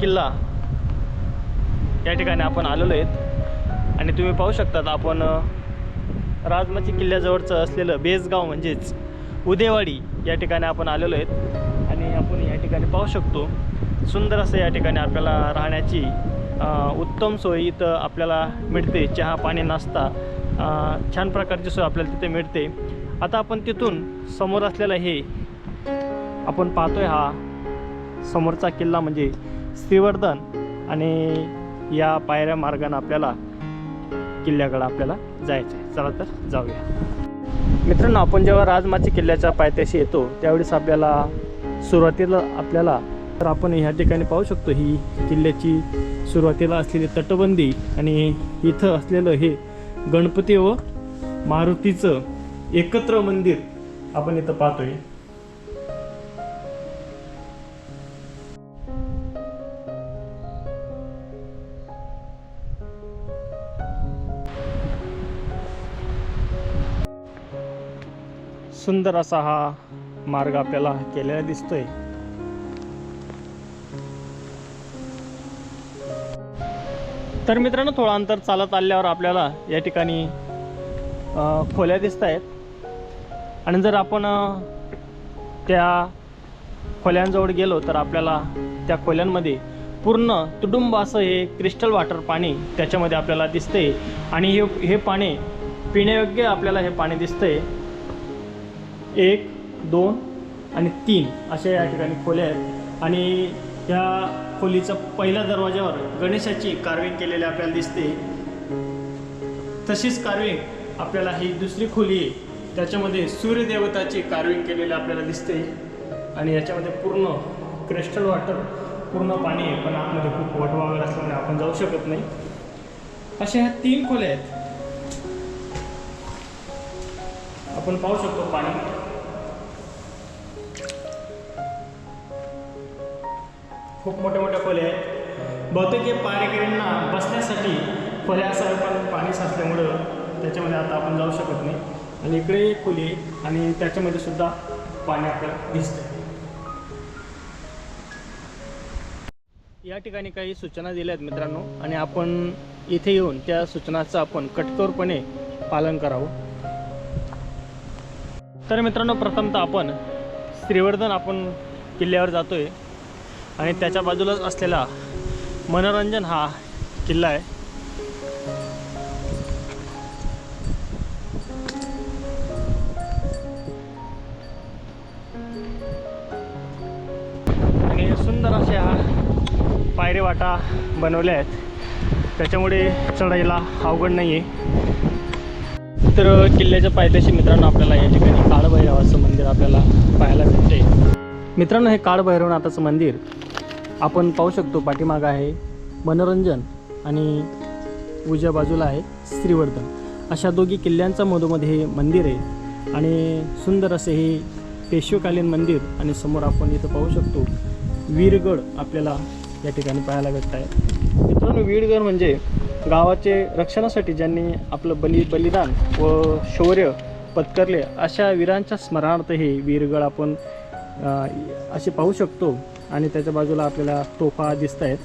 किल्ला. या ठिकाणी आपण आलेलो आहेत. आणि तुम्ही पाहू शकतात आपण राजमाची किल्ल्याजवळचं असलेलं बेसगाव म्हणजेच उदेवाडी या ठिकाणी आपण आलेलो आहेत. आणि आपण या ठिकाणी पाहू शकतो सुंदर असं या ठिकाणी आपल्याला राहण्याची उत्तम सोय इथं आपल्याला मिळते. चहा पाणी नाश्ता छान प्रकारची सोय आपल्याला तिथे मिळते. आता आपण तिथून समोर असलेलं हे आपण पाहतोय हा समोरचा किल्ला म्हणजे श्रीवर्धन आणि या पायऱ्या मार्गाने आपल्याला किल्ल्याकडं आपल्याला जायचं आहे चला तर जाऊया. मित्रांनो आपण जेव्हा राजमाची किल्ल्याच्या पायथ्याशी येतो त्यावेळेस आपल्याला सुरुवातीला आपल्याला तर आपण ह्या ठिकाणी पाहू शकतो ही किल्ल्याची सुरुवातीला असलेली तटबंदी आणि इथं असलेलं हे गणपती व मारुतीचं एकत्र मंदिर आपण इथं पाहतोय. सुंदर असा हा मार्ग आपल्याला केलेला दिसतोय. तर मित्रांनो थोडं अंतर चालत आल्यावर आपल्याला या ठिकाणी खोल्या दिसत आहेत आणि जर आपण त्या खोल्यांजवळ गेलो तर आपल्याला त्या खोल्यांमध्ये पूर्ण तुडुंब असं हे क्रिस्टल वॉटर पाणी त्याच्यामध्ये आपल्याला दिसते आणि हे हे पाणी पिण्यायोग्य आपल्याला हे पाणी दिसतंय. एक दोन आणि तीन अशा या ठिकाणी खोल्या आहेत. आणि या खोलीचा पहिल्या दरवाज्यावर गणेशाची कार्विंग केलेली आपल्याला दिसते. तशीच कार्विंग आपल्याला ही दुसरी खोली आहे. त्याच्यामध्ये सूर्यदेवताची कार्विंग केलेली आपल्याला दिसते. आणि याच्यामध्ये पूर्ण क्रिस्टल वॉटर पूर्ण पाणी आहे. पण आतमध्ये खूप वटवा वगैरे असल्यामुळे आपण जाऊ शकत नाही. अशा ह्या तीन खोल्या आहेत. आपण पाहू शकतो पाणी. खूप मोठ्या मोठ्या खोल्या आहेत. बहुतेक हे पारेकरींना बसण्यासाठी खोल्या असाव्या पण पाणी साचल्यामुळं त्याच्यामध्ये आता आपण जाऊ शकत नाही. आणि इकडे एक खोली आहे आणि त्याच्यामध्ये सुद्धा पाणी आपल्याला दिसतं या ठिकाणी काही सूचना दिल्या आहेत मित्रांनो आणि आपण इथे येऊन त्या सूचनाचं आपण कठोरपणे पालन करावं. तर मित्रांनो प्रथमतः आपण श्रीवर्धन आपण किल्ल्यावर जातोय. आणि त्याच्या बाजूलाच असलेला मनोरंजन हा किल्ला आहे. आणि सुंदर अशा पायरे वाटा बनवल्या आहेत. त्याच्यामुळे चढायला अवघड नाही आहे तर किल्ल्याच्या पायथ्याशी मित्रांनो आपल्याला या ठिकाणी काळभैरवाचं मंदिर आपल्याला पाहायला भेटते मित्रांनो हे काळभैरवनाथाचं मंदिर आपण पाहू शकतो. पाठीमागं आहे मनोरंजन आणि उजव्या बाजूला आहे श्रीवर्धन. अशा दोघी किल्ल्यांचा मधोमध हे मंदिर आहे आणि सुंदर असे हे पेशवकालीन मंदिर आणि समोर आपण इथं पाहू शकतो. वीरगड आपल्याला या ठिकाणी पाहायला भेटत आहे. मित्रांनो वीरगड म्हणजे गावाचे रक्षणासाठी ज्यांनी आपलं बली बलिदान व शौर्य पत्करले अशा वीरांच्या स्मरणार्थ हे वीरगड आपण असे पाहू शकतो आणि त्याच्या बाजूला आपल्याला तोफा दिसत आहेत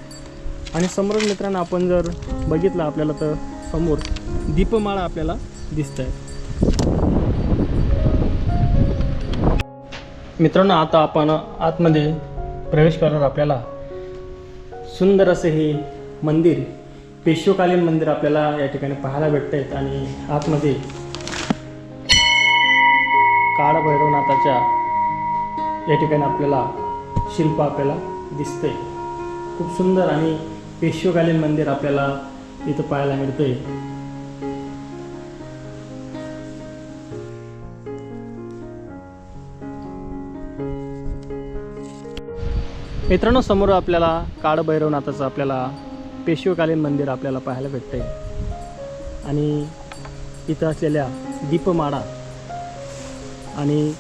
आणि समोर मित्रांनो आपण जर बघितलं आपल्याला तर समोर दीपमाळा आपल्याला दिसत आहेत मित्रांनो आता आपण आतमध्ये प्रवेश करणार आपल्याला. सुंदर असे हे मंदिर पेशवकालीन मंदिर आपल्याला या ठिकाणी पाहायला भेटत आहेत आणि आतमध्ये काळभैरवनाथाच्या या ठिकाणी आपल्याला शिल्प आपल्याला दिसते खूप सुंदर आणि पेशवकालीन मंदिर आपल्याला इथं पाहायला मिळतंय. मित्रांनो समोर आपल्याला काळभैरवनाथाचं आपल्याला पेशवकालीन मंदिर आपल्याला पाहायला भेटतंय. आणि इथं असलेल्या दीपमाळा आणि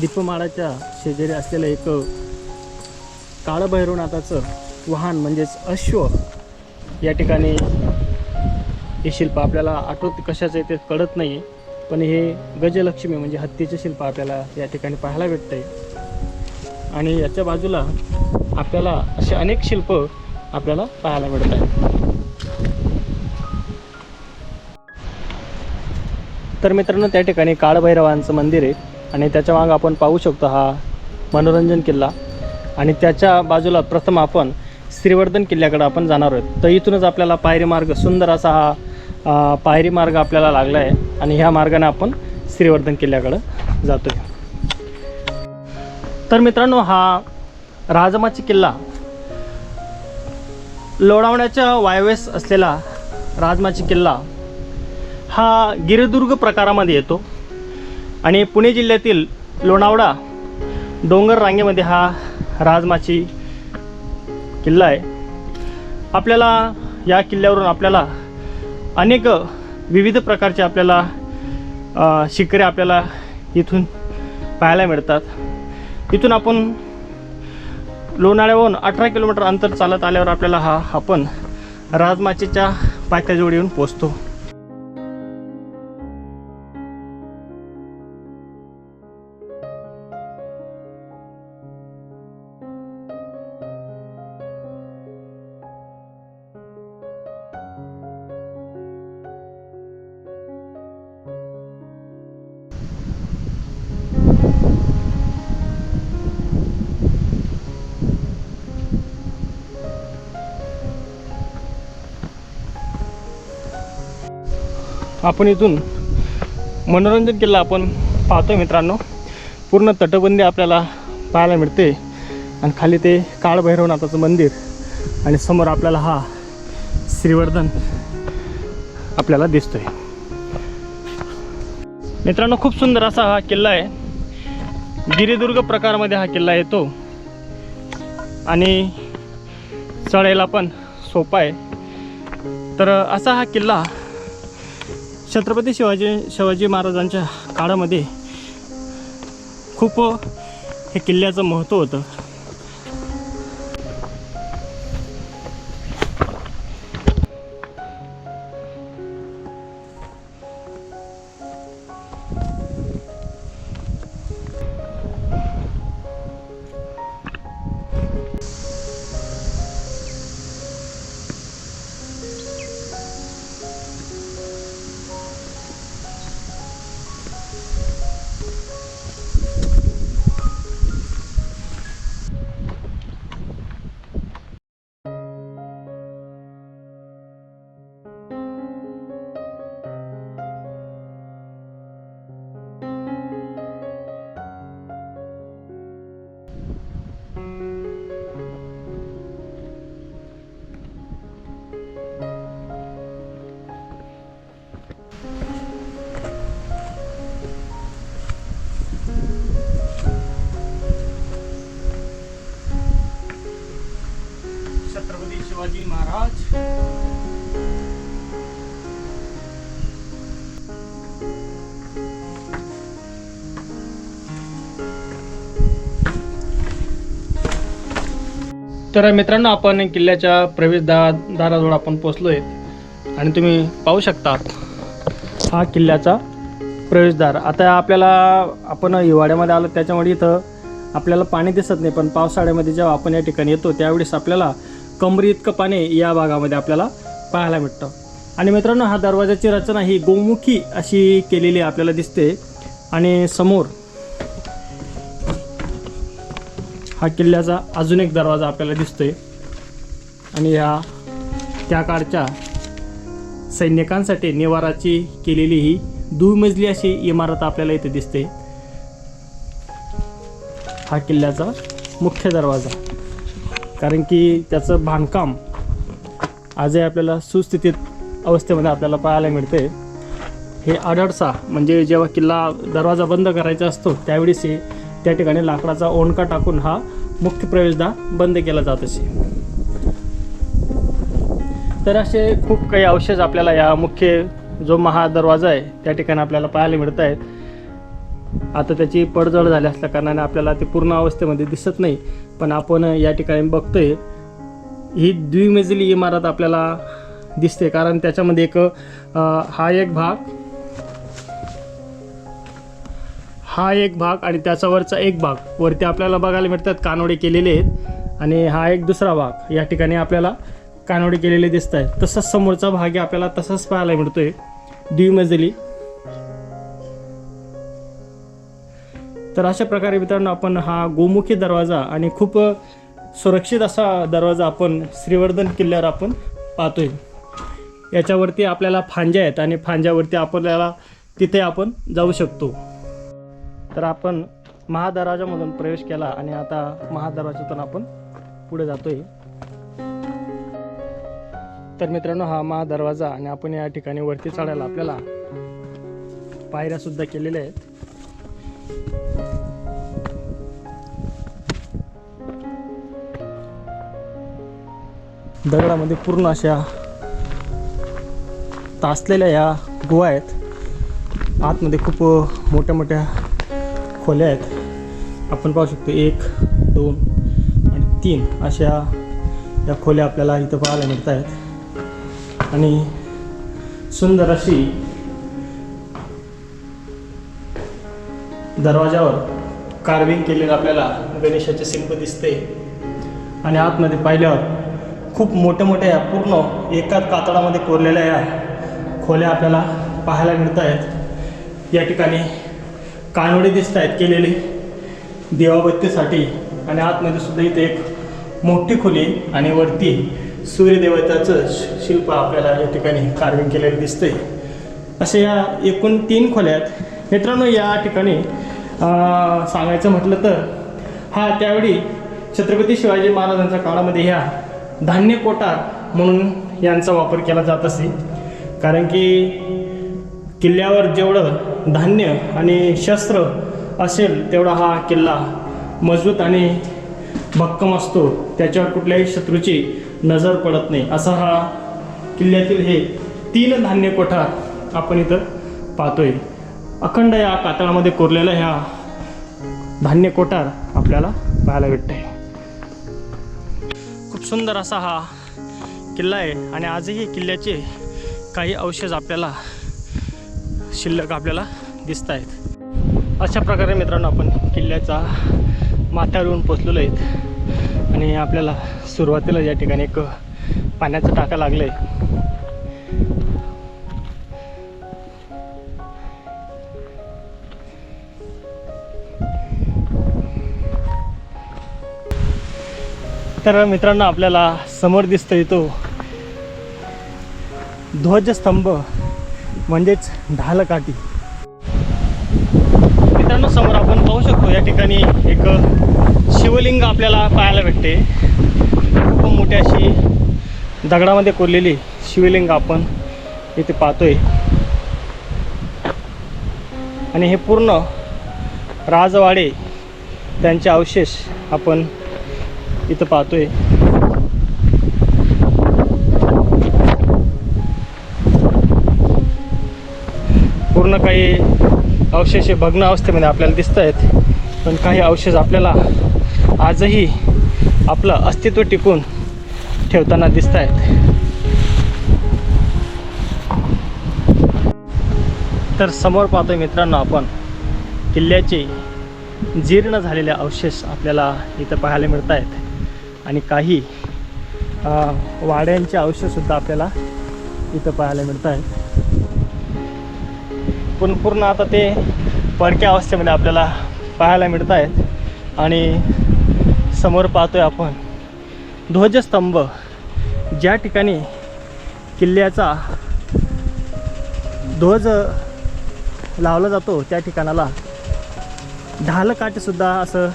दीपमाळाच्या शेजारी असलेलं एक काळभैरवनाथाचं वाहन म्हणजेच अश्व या ठिकाणी हे शिल्प आपल्याला आठवत कशाचं आहे ते कळत नाही पण हे गजलक्ष्मी म्हणजे हत्तीचे शिल्प आपल्याला या ठिकाणी पाहायला भेटते आणि याच्या बाजूला आपल्याला असे अनेक शिल्प आपल्याला पाहायला मिळत आहेत. तर मित्रांनो त्या ठिकाणी काळभैरवांचं मंदिर आहे. आणि त्याच्या मागं आपण पाहू शकतो हा मनोरंजन किल्ला. आणि त्याच्या बाजूला प्रथम आपण श्रीवर्धन किल्ल्याकडे आपण जाणार आहोत. तर इथूनच आपल्याला पायरी मार्ग सुंदर असा हा पायरी मार्ग आपल्याला लागला आहे आणि ह्या मार्गाने आपण श्रीवर्धन किल्ल्याकडं जातो आहे तर मित्रांनो हा राजमाची किल्ला लोणावण्याच्या वायव्यस असलेला राजमाची किल्ला हा गिरिदुर्ग प्रकारामध्ये येतो. आणि पुणे जिल्ह्यातील लोणावळा डोंगर रांगेमध्ये हा राजमाची किल्ला आहे. आपल्याला या किल्ल्यावरून आपल्याला अनेक विविध प्रकारचे आपल्याला शिकरे शिखरे आपल्याला इथून पाहायला मिळतात. इथून आपण लोणाळ्यावरून अठरा किलोमीटर अंतर चालत आल्यावर आपल्याला हा आपण राजमाचीच्या पायथ्याजवळ येऊन पोचतो आपण इथून मनोरंजन किल्ला आपण पाहतो मित्रांनो. पूर्ण तटबंदी आपल्याला पाहायला मिळते. आणि खाली ते काळभैरवनाथाचं मंदिर आणि समोर आपल्याला हा श्रीवर्धन आपल्याला दिसतोय. मित्रांनो खूप सुंदर असा हा किल्ला आहे. गिरिदुर्ग प्रकारमध्ये हा किल्ला येतो. आणि चढायला पण सोपा आहे. तर असा हा किल्ला छत्रपती शिवाजी शिवाजी महाराजांच्या काळामध्ये खूप हे किल्ल्याचं महत्त्व होतं. तर मित्रांनो आपण किल्ल्याच्या प्रवेशद्वार दाराजवळ आपण पोचलो आहे आणि तुम्ही पाहू शकता हा किल्ल्याचा प्रवेशद्वार. आता आपल्याला आपण हिवाळ्यामध्ये आलो त्याच्यामुळे इथं आपल्याला पाणी दिसत नाही पण पावसाळ्यामध्ये जेव्हा आपण या ठिकाणी येतो त्यावेळेस आपल्याला कमरी इतकं पाणी या भागामध्ये आपल्याला पाहायला मिळतं. आणि मित्रांनो हा दरवाजाची रचना ही गोमुखी अशी केलेली आपल्याला दिसते. आणि समोर हा किल्ल्याचा अजून एक दरवाजा आपल्याला दिसतोय. आणि ह्या त्या काळच्या सैनिकांसाठी निवाराची केलेली ही दुमजली अशी इमारत आपल्याला इथे दिसते. हा किल्ल्याचा मुख्य दरवाजा. कारण की त्याचं बांधकाम आजही आपल्याला सुस्थितीत अवस्थेमध्ये आपल्याला पाहायला मिळते. हे आडळसा म्हणजे जेव्हा किल्ला दरवाजा बंद करायचा असतो त्यावेळेस हे त्या ठिकाणी लाकडाचा ओंडका टाकून हा मुख्य प्रवेशद्वार बंद केला जात असे. तर असे खूप काही अवशेष आपल्याला या मुख्य जो महादरवाजा आहे त्या ठिकाणी आपल्याला पाहायला मिळत आहेत आता त्याची पडझड झाली असल्या कारणाने आपल्याला ते पूर्ण अवस्थेमध्ये दिसत नाही पण आपण या ठिकाणी बघतोय ही द्विमजली इमारत आपल्याला दिसते. कारण त्याच्यामध्ये एक हा एक भाग हा एक भाग आणि त्याच्यावरचा एक भाग. वरती आपल्याला बघायला मिळतात कानोडे केलेले आहेत. आणि हा एक दुसरा भाग. या ठिकाणी आपल्याला कानोडे केलेले दिसत आहेत तसंच समोरचा भाग आपल्याला तसाच पाहायला मिळतोय. द्विमजली. तर अशा प्रकारे मित्रांनो आपण हा गोमुखी दरवाजा आणि खूप सुरक्षित असा दरवाजा आपण श्रीवर्धन किल्ल्यावर आपण पाहतोय. याच्यावरती आपल्याला फांज्या आहेत आणि फांज्यावरती आपल्याला तिथे आपण जाऊ शकतो. तर आपण महादरवाजामधून प्रवेश केला आणि आता महादरवाजातून आपण पुढे जातोय. तर मित्रांनो हा महादरवाजा आणि आपण या ठिकाणी वरती चढायला आपल्याला पायऱ्या सुद्धा केलेल्या आहेत. दगडामध्ये पूर्ण अशा तासलेल्या या गुहा आहेत. आतमध्ये खूप मोठ्या मोठ्या खोल्या आहेत. आपण पाहू शकतो एक दोन आणि तीन अशा या खोल्या आपल्याला इथं पाहायला मिळत आहेत आणि सुंदर अशी दरवाजावर कार्विंग केलेलं आपल्याला गणेशाचे सिंप दिसते. आणि आतमध्ये पाहिल्यावर खूप मोठ्या मोठ्या या पूर्ण एकाच कातळामध्ये कोरलेल्या या खोल्या आपल्याला पाहायला मिळत आहेत या ठिकाणी कानवडे दिसत आहेत केलेले देवाबत्तीसाठी. आणि आतमध्ये सुद्धा इथे एक मोठी खोली आणि वरती सूर्यदेवताचं श- शिल्प आपल्याला या ठिकाणी कार्विंग केलेलं दिसतंय. असे या एकूण तीन खोल्या आहेत. मित्रांनो या ठिकाणी सांगायचं म्हटलं तर हा त्यावेळी छत्रपती शिवाजी महाराजांच्या काळामध्ये ह्या धान्य कोटा म्हणून यांचा वापर केला जात असे. कारण की किल्ल्यावर जेवढं धान्य आणि शस्त्र असेल तेवढा हा किल्ला मजबूत आणि भक्कम असतो. त्याच्यावर कुठल्याही शत्रूची नजर पडत नाही. असा हा किल्ल्यातील हे तीन धान्य कोठार आपण इथं पाहतोय. अखंड या कातळामध्ये कोरलेला ह्या धान्य कोठार आपल्याला पाहायला भेटतंय. खूप सुंदर असा हा किल्ला आहे आणि आजही किल्ल्याचे काही अवशेष आपल्याला शिल्लक आपल्याला दिसत आहेत. अशा प्रकारे मित्रांनो आपण किल्ल्याचा माथ्यावर येऊन पोचलेलो आहेत. आणि आपल्याला सुरुवातीला या ठिकाणी एक पाण्याचा टाका लागलं आहे तर मित्रांनो आपल्याला समोर दिसतोय तो ध्वजस्तंभ. म्हणजेच ढालकाठी. मित्रांनो समोर आपण पाहू शकतो या ठिकाणी एक शिवलिंग आपल्याला पाहायला भेटते. खूप मोठी अशी दगडामध्ये कोरलेली शिवलिंग आपण इथे पाहतोय. आणि हे पूर्ण राजवाडे त्यांचे अवशेष आपण इथं पाहतोय. पूर्ण काही अवशेष हे भग्न अवस्थेमध्ये आपल्याला दिसत आहेत. पण काही अवशेष आपल्याला आजही आपलं अस्तित्व टिकून ठेवताना दिसत आहेत. तर समोर पाहतोय मित्रांनो आपण किल्ल्याचे जीर्ण झालेले अवशेष आपल्याला इथं पाहायला मिळत आहेत. आणि काही वाड्यांचे अवशेषसुद्धा आपल्याला इथं पाहायला मिळत आहेत. पण पूर्ण आता ते पडक्या अवस्थेमध्ये आपल्याला पाहायला मिळत आहेत. आणि समोर पाहतो आहे आपण ध्वजस्तंभ. ज्या ठिकाणी किल्ल्याचा ध्वज लावला जातो त्या ठिकाणाला ढालकाटसुद्धा असं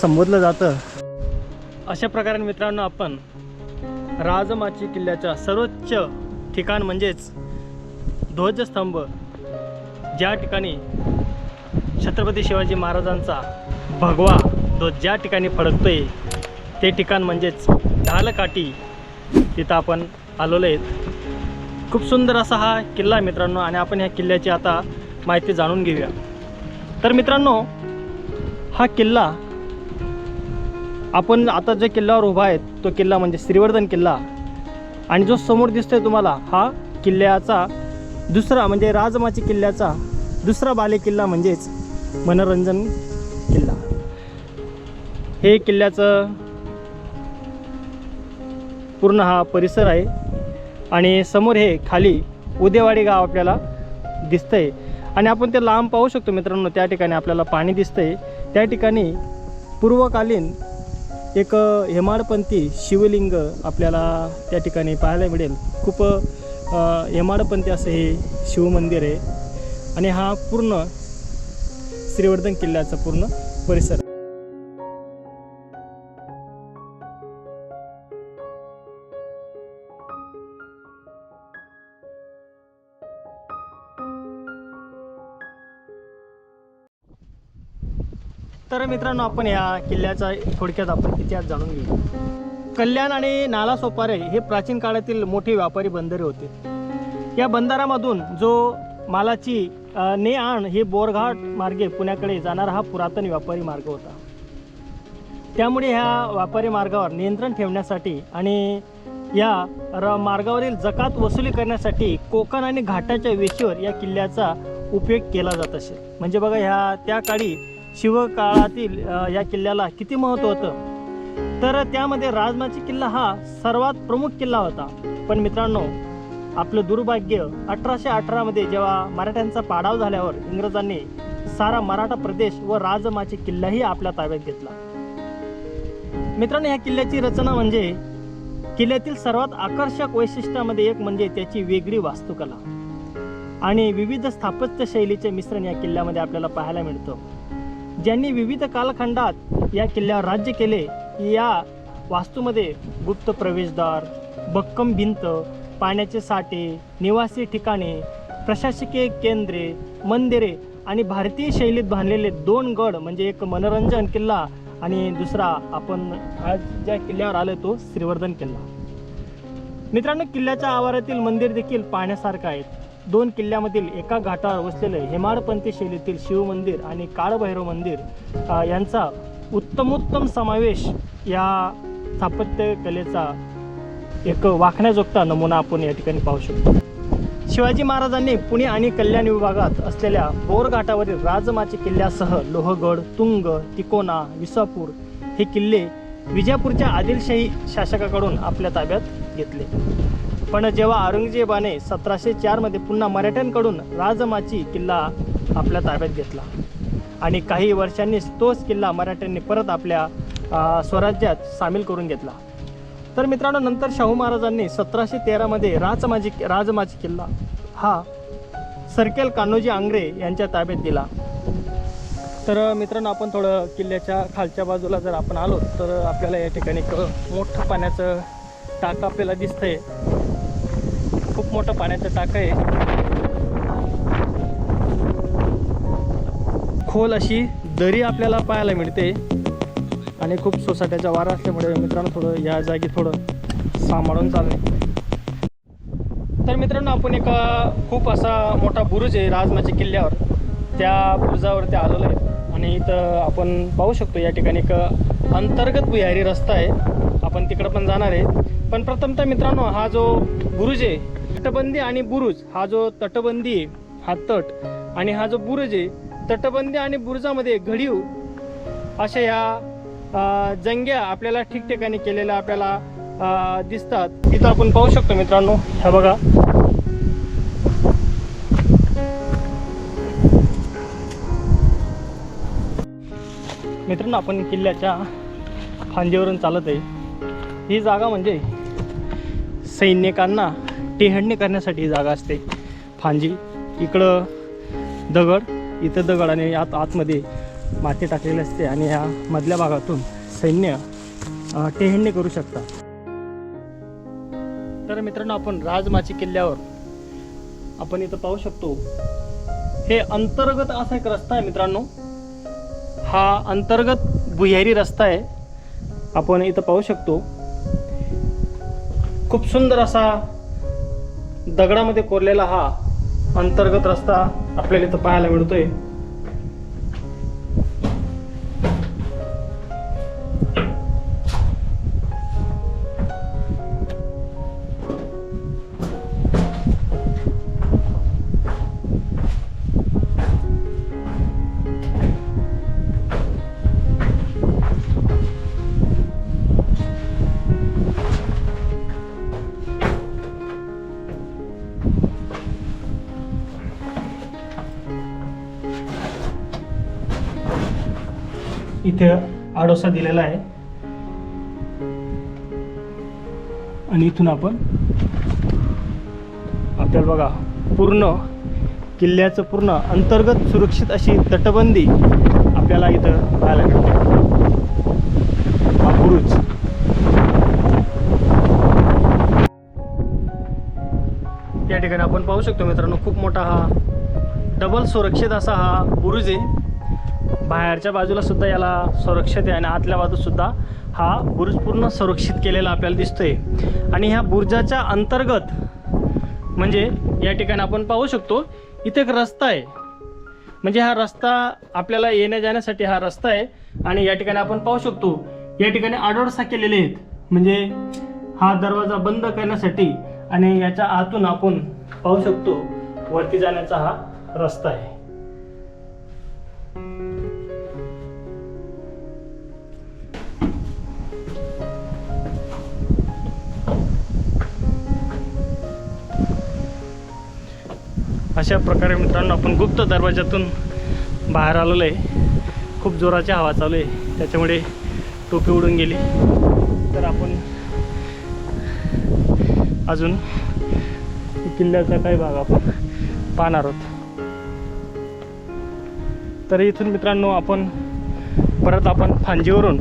संबोधलं जातं. अशा प्रकारे मित्रांनो आपण राजमाची किल्ल्याच्या सर्वोच्च ठिकाण म्हणजेच ध्वजस्तंभ ज्या ठिकाणी छत्रपती शिवाजी महाराजांचा भगवा तो ज्या ठिकाणी फडकतोय ते ठिकाण म्हणजेच ढालकाठी तिथं आपण आलेलो आहेत. खूप सुंदर असा हा किल्ला आहे मित्रांनो आणि आपण ह्या किल्ल्याची आता माहिती जाणून घेऊया. तर मित्रांनो हा किल्ला आपण आता ज्या किल्ल्यावर उभा आहे तो किल्ला म्हणजे श्रीवर्धन किल्ला. आणि जो समोर दिसतोय तुम्हाला हा किल्ल्याचा दुसरा म्हणजे राजमाची किल्ल्याचा दुसरा बालेकिल्ला म्हणजेच मनोरंजन किल्ला. हे किल्ल्याचं पूर्ण हा परिसर आहे आणि समोर हे खाली उदेवाडी गाव आपल्याला दिसतंय. आणि आपण ते लांब पाहू शकतो मित्रांनो त्या ठिकाणी आपल्याला पाणी दिसतंय. त्या ठिकाणी पूर्वकालीन एक हेमाडपंथी शिवलिंग आपल्याला त्या ठिकाणी पाहायला मिळेल. खूप हेमाडपंथी असं हे शिवमंदिर आहे. आणि हा पूर्ण श्रीवर्धन किल्ल्याचा पूर्ण परिसर. तर मित्रांनो आपण या किल्ल्याचा थोडक्यात आपण इतिहास जाणून घेऊ. कल्याण आणि नालासोपारे हे प्राचीन काळातील मोठे व्यापारी बंदरे होते. या बंदरामधून जो मालाची ने आण हे बोरघाट मार्गे पुण्याकडे जाणारा हा पुरातन व्यापारी मार्ग होता. त्यामुळे ह्या व्यापारी मार्गावर नियंत्रण ठेवण्यासाठी आणि या र मार्गावरील जकात वसुली करण्यासाठी कोकण आणि घाटाच्या वेशीवर या किल्ल्याचा उपयोग केला जात असे. म्हणजे बघा ह्या त्या काळी शिवकाळातील या किल्ल्याला किती महत्त्व होतं? तर त्यामध्ये राजमाची किल्ला हा सर्वात प्रमुख किल्ला होता. पण मित्रांनो आपलं दुर्भाग्य अठराशे अठरामध्ये जेव्हा मराठ्यांचा पाडाव झाल्यावर इंग्रजांनी सारा मराठा प्रदेश व राजमाची किल्लाही आपल्या ताब्यात घेतला. मित्रांनो ह्या किल्ल्याची रचना म्हणजे किल्ल्यातील सर्वात आकर्षक वैशिष्ट्यामध्ये एक म्हणजे त्याची वेगळी वास्तुकला. आणि विविध स्थापत्य शैलीचे मिश्रण या किल्ल्यामध्ये आपल्याला पाहायला मिळतं. ज्यांनी विविध कालखंडात या किल्ल्यावर राज्य केले या वास्तूमध्ये गुप्त प्रवेशद्वार भक्कम भिंत पाण्याचे साठे निवासी ठिकाणे प्रशासकीय केंद्रे मंदिरे आणि भारतीय शैलीत बांधलेले दोन गड म्हणजे एक मनोरंजन किल्ला आणि दुसरा आपण आज ज्या किल्ल्यावर आलो तो श्रीवर्धन किल्ला. मित्रांनो किल्ल्याच्या आवारातील मंदिर देखील पाहण्यासारखं आहेत. दोन किल्ल्यामधील एका घाटावर वसलेले हेमाडपंथी शैलीतील शिवमंदिर आणि काळभैरव मंदिर यांचा उत्तमोत्तम समावेश या स्थापत्यकलेचा एक वाखण्याजोगता नमुना आपण या ठिकाणी पाहू शकतो. शिवाजी महाराजांनी पुणे आणि कल्याण विभागात असलेल्या बोरघाटावरील राजमाचे राजमाची किल्ल्यासह लोहगड तुंग तिकोना विसापूर हे किल्ले विजापूरच्या आदिलशाही शासकाकडून आपल्या ताब्यात घेतले. पण जेव्हा औरंगजेबाने सतराशे चारमध्ये पुन्हा मराठ्यांकडून राजमाची किल्ला आपल्या ताब्यात घेतला आणि काही वर्षांनीच तोच किल्ला मराठ्यांनी परत आपल्या स्वराज्यात सामील करून घेतला. तर मित्रांनो नंतर शाहू महाराजांनी सतराशे तेरामध्ये राजमाजी राजमाजी किल्ला हा सरकेल कान्होजी आंग्रे यांच्या ताब्यात दिला. तर मित्रांनो आपण थोडं किल्ल्याच्या खालच्या बाजूला जर आपण आलो तर आपल्याला या ठिकाणी एक मोठं पाण्याचं टाकं आपल्याला दिसतंय. खूप मोठं पाण्याचं टाकं आहे. खोल अशी दरी आपल्याला पाहायला मिळते. आणि खूप सोसाट्याचा वारा असल्यामुळे मित्रांनो थोडं या जागी थोडं सांभाळून चालणे तर मित्रांनो आपण एक खूप असा मोठा बुरुज आहे राजमाच्या किल्ल्यावर. त्या बुरुजावरती आलेलो आहे. आणि इथं आपण पाहू शकतो या ठिकाणी एक अंतर्गत भुयारी रस्ता आहे. आपण तिकडं पण जाणार आहे. पण प्रथमतः मित्रांनो हा जो बुरुज आहे तटबंदी आणि बुरुज हा जो तटबंदी आहे हा तट आणि हा जो बुरुज आहे तटबंदी आणि बुरुजामध्ये घडीव अशा ह्या जंग्या आपल्याला ठिकठिकाणी केलेल्या आपल्याला दिसतात. इथं आपण पाहू शकतो मित्रांनो. ह्या बघा. मित्रांनो आपण किल्ल्याच्या फांदीवरून चालत आहे. ही जागा म्हणजे सैनिकांना टेहडणी करण्यासाठी ही जागा असते. फांजी इकडं दगड इथं दगड आणि आत आतमध्ये माती टाकलेली असते आणि ह्या मधल्या भागातून सैन्य अ, करू शकतात. तर मित्रांनो आपण राजमाची किल्ल्यावर आपण इथं पाहू शकतो. हे अंतर्गत असा एक रस्ता आहे मित्रांनो. हा अंतर्गत भुयारी रस्ता आहे. आपण इथं पाहू शकतो. खूप सुंदर असा दगडामध्ये कोरलेला हा अंतर्गत रस्ता आपल्याला इथं पाहायला मिळतोय. इथे आडोसा दिलेला आहे. आणि इथून आपण आपल्याला बघा पूर्ण किल्ल्याचं पूर्ण अंतर्गत सुरक्षित अशी तटबंदी आपल्याला इथं पाहायला मिळते. हा बुरुज या ठिकाणी आपण पाहू शकतो मित्रांनो खूप मोठा हा डबल सुरक्षित असा हा बुरुज आहे. बाहेरच्या बाजूला सुद्धा याला सुरक्षित आहे आणि आतल्या बाजूला सुद्धा हा बुरुज पूर्ण संरक्षित केलेला आपल्याला दिसतोय. आणि ह्या बुरुजाच्या अंतर्गत म्हणजे या ठिकाणी आपण पाहू शकतो इथे एक रस्ता आहे. म्हणजे हा रस्ता आपल्याला येण्या जाण्यासाठी हा रस्ता आहे आणि या ठिकाणी आपण पाहू शकतो या ठिकाणी आडोडसा केलेले आहेत. म्हणजे हा दरवाजा बंद करण्यासाठी आणि याच्या आतून आपण पाहू शकतो वरती जाण्याचा हा रस्ता आहे. अशा प्रकारे मित्रांनो आपण गुप्त दरवाजातून बाहेर आलेलो आहे. खूप जोराची हवा चालू आहे. त्याच्यामुळे टोपी उडून गेली. तर आपण अजून किल्ल्याचा काही भाग आपण पाहणार आहोत. तर इथून मित्रांनो आपण परत आपण फांजीवरून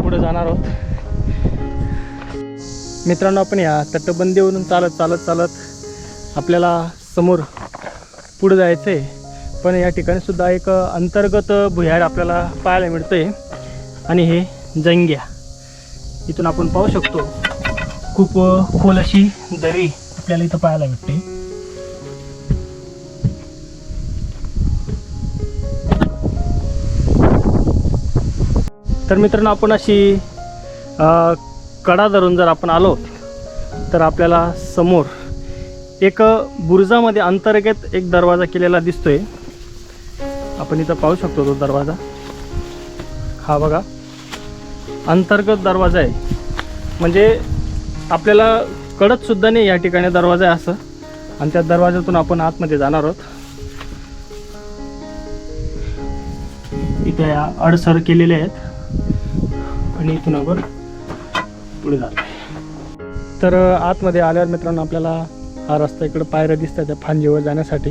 पुढे जाणार आहोत. मित्रांनो आपण या तटबंदीवरून चालत चालत चालत आपल्याला समोर पुढं जायचं आहे पण या ठिकाणी सुद्धा एक अंतर्गत भुयार आपल्याला पाहायला मिळतं आहे आणि हे जंग्या. इथून आपण पाहू शकतो खूप खोल अशी दरी आपल्याला इथं पाहायला भेटते. तर मित्रांनो आपण अशी कडा धरून जर आपण आलो तर आपल्याला समोर एक बुरुजामध्ये अंतर्गत एक दरवाजा केलेला दिसतोय. आपण इथं पाहू शकतो तो दरवाजा. हा बघा. अंतर्गत दरवाजा आहे. म्हणजे आपल्याला कळत सुद्धा नाही या ठिकाणी दरवाजा आहे असं. आणि त्या दरवाजातून आपण आतमध्ये जाणार आहोत. इथे या अडसर केलेले आहेत. आणि इथून आपण पुढे जाणार तर आतमध्ये आल्यावर मित्रांनो आपल्याला हा रस्ता इकडं पायऱ्या दिसतात त्या फांजीवर जाण्यासाठी.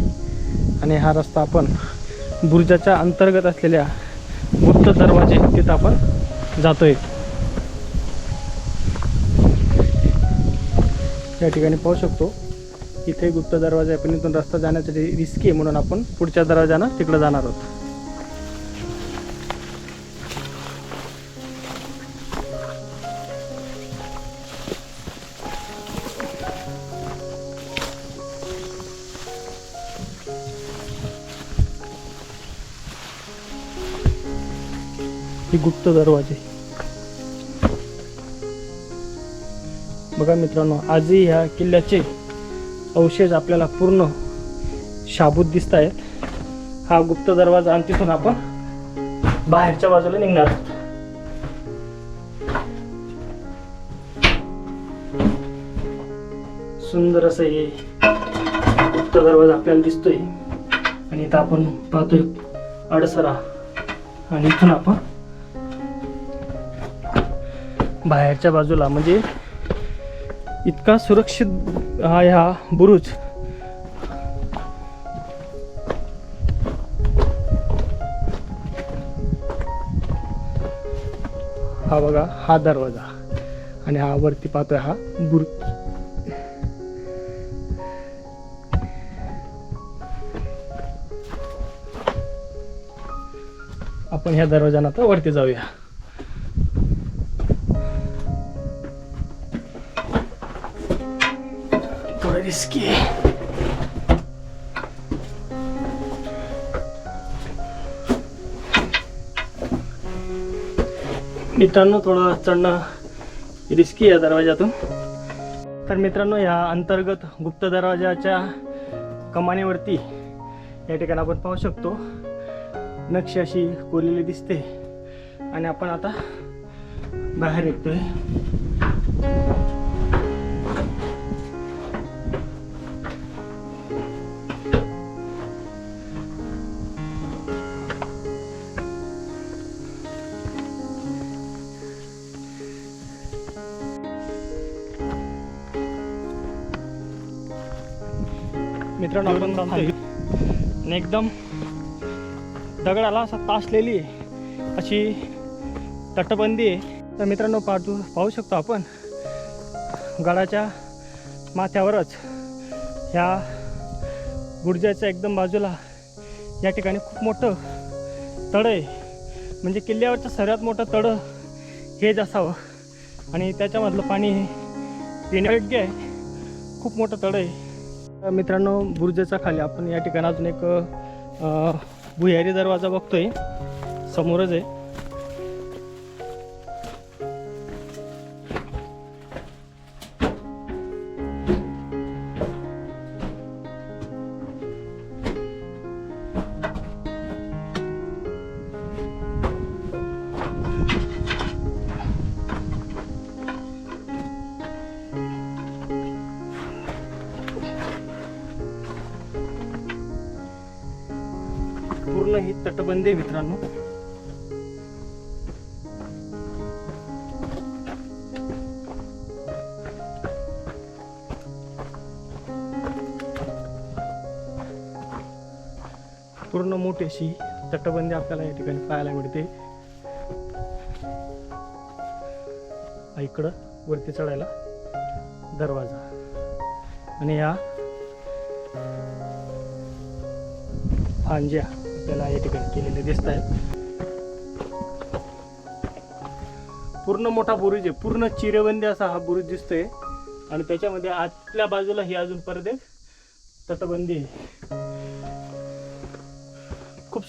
आणि हा रस्ता आपण बुर्जाच्या अंतर्गत असलेल्या गुप्त दरवाजे तिथं आपण जातोय. या ठिकाणी पाहू शकतो इथे गुप्त दरवाजा आहे पण इथून रस्ता जाण्यासाठी रिस्की आहे म्हणून आपण पुढच्या दरवाजानं तिकडं जाणार आहोत. गुप्त दरवाजे. बघा मित्रांनो आजही ह्या किल्ल्याचे अवशेष आपल्याला पूर्ण शाबूत दिसत आहेत. हा गुप्त दरवाजा आणि तिथून आपण बाहेरच्या बाजूला निघणार आहोत. सुंदर असं हे गुप्त दरवाजा आपल्याला दिसतोय. आणि इथं आपण पाहतोय अडसरा. आणि इथून आपण बाहेरच्या बाजूला. म्हणजे इतका सुरक्षित हा ह्या बुरुज. हा बघा हा दरवाजा. आणि हा वरती पाहतोय हा बुरुज आपण ह्या दरवाजानं आता वरती जाऊया. मित्रांनो थोडं चढणं रिस्की आहे दरवाजातून तर मित्रांनो या अंतर्गत गुप्त दरवाजाच्या कमानीवरती या ठिकाणी आपण पाहू शकतो. नक्षी अशी कोरलेली दिसते. आणि आपण आता बाहेर निघतोय. आपण थांबतोय आणि एकदम दगडाला असा तासलेली अशी तटबंदी आहे. तर मित्रांनो पाहतो पाहू शकतो आपण. गडाच्या माथ्यावरच ह्या गुडजाच्या एकदम बाजूला या ठिकाणी खूप मोठं तळं आहे. म्हणजे किल्ल्यावरचं सर्वात मोठं तळं हेच असावं. आणि त्याच्यामधलं पाणी पिण्यायोग्य आहे. खूप मोठं तळं आहे. मित्रांनो बुर्जेचा खाली आपण या ठिकाणी अजून एक भुयारी दरवाजा बघतोय. समोरच आहे. पूर्ण मोठी अशी तटबंदी आपल्याला या ठिकाणी पाहायला मिळते. इकडं वरती चढायला दरवाजा. आणि या फांज्या आपल्याला या ठिकाणी केलेल्या दिसत आहेत पूर्ण मोठा बुरुज आहे. पूर्ण चिरेबंदी असा हा बुरुज दिसतोय. आणि त्याच्यामध्ये आतल्या बाजूला ही अजून परत एक तटबंदी आहे.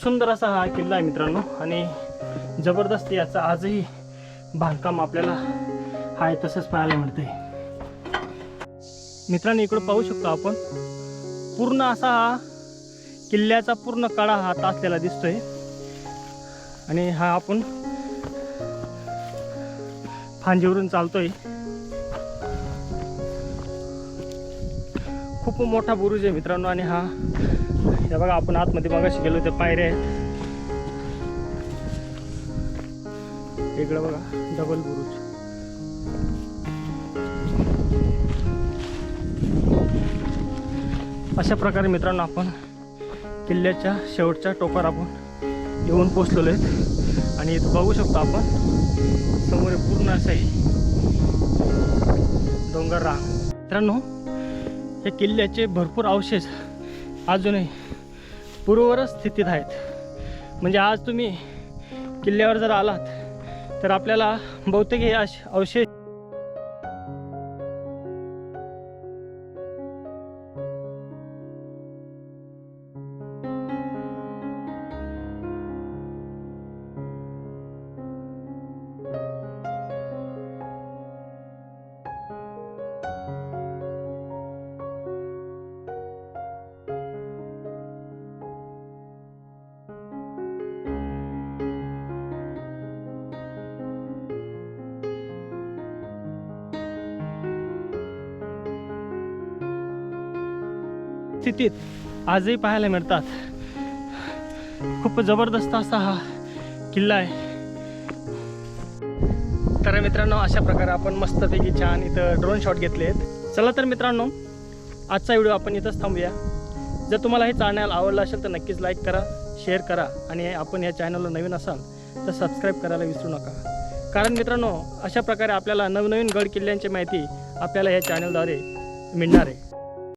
सुंदर असा हा किल्ला आहे मित्रांनो. आणि जबरदस्त याचं आजही बांधकाम आपल्याला आहे तसंच पाहायला मिळतंय. मित्रांनो इकडं पाहू शकतो आपण. पूर्ण असा हा किल्ल्याचा पूर्ण कडा हा तासलेला दिसतोय. आणि हा आपण फांजीवरून चालतोय. खूप मोठा बुरुज आहे मित्रांनो आणि हा हे बघा आपण आतमध्ये मगाशी गेलो ते पायऱ्या आहेत. इकडं बघा डबल बुरुज अशा प्रकारे मित्रांनो आपण किल्ल्याच्या शेवटच्या टोकावर आपण येऊन पोचलेलो आहेत. आणि इथं बघू शकतो आपण समोर पूर्ण असं आहे डोंगर रांग मित्रांनो हे किल्ल्याचे भरपूर अवशेष अजूनही पूर्ववरच स्थितीत आहेत. म्हणजे आज तुम्ही किल्ल्यावर जर आलात तर आपल्याला बहुतेक हे अश- अवशेष स्थितीत आजही पाहायला मिळतात. खूप जबरदस्त असा हा किल्ला आहे. तर मित्रांनो अशा प्रकारे आपण मस्तपैकी छान इथं ड्रोन शॉट घेतले आहेत. चला तर मित्रांनो आजचा व्हिडिओ आपण इथंच थांबूया. जर तुम्हाला हे चॅनल आवडलं असेल तर नक्कीच लाईक करा शेअर करा आणि आपण या चॅनलला नवीन असाल तर सबस्क्राईब करायला विसरू नका. कारण मित्रांनो अशा प्रकारे आपल्याला नवनवीन गड किल्ल्यांची माहिती आपल्याला या चॅनलद्वारे मिळणार आहे.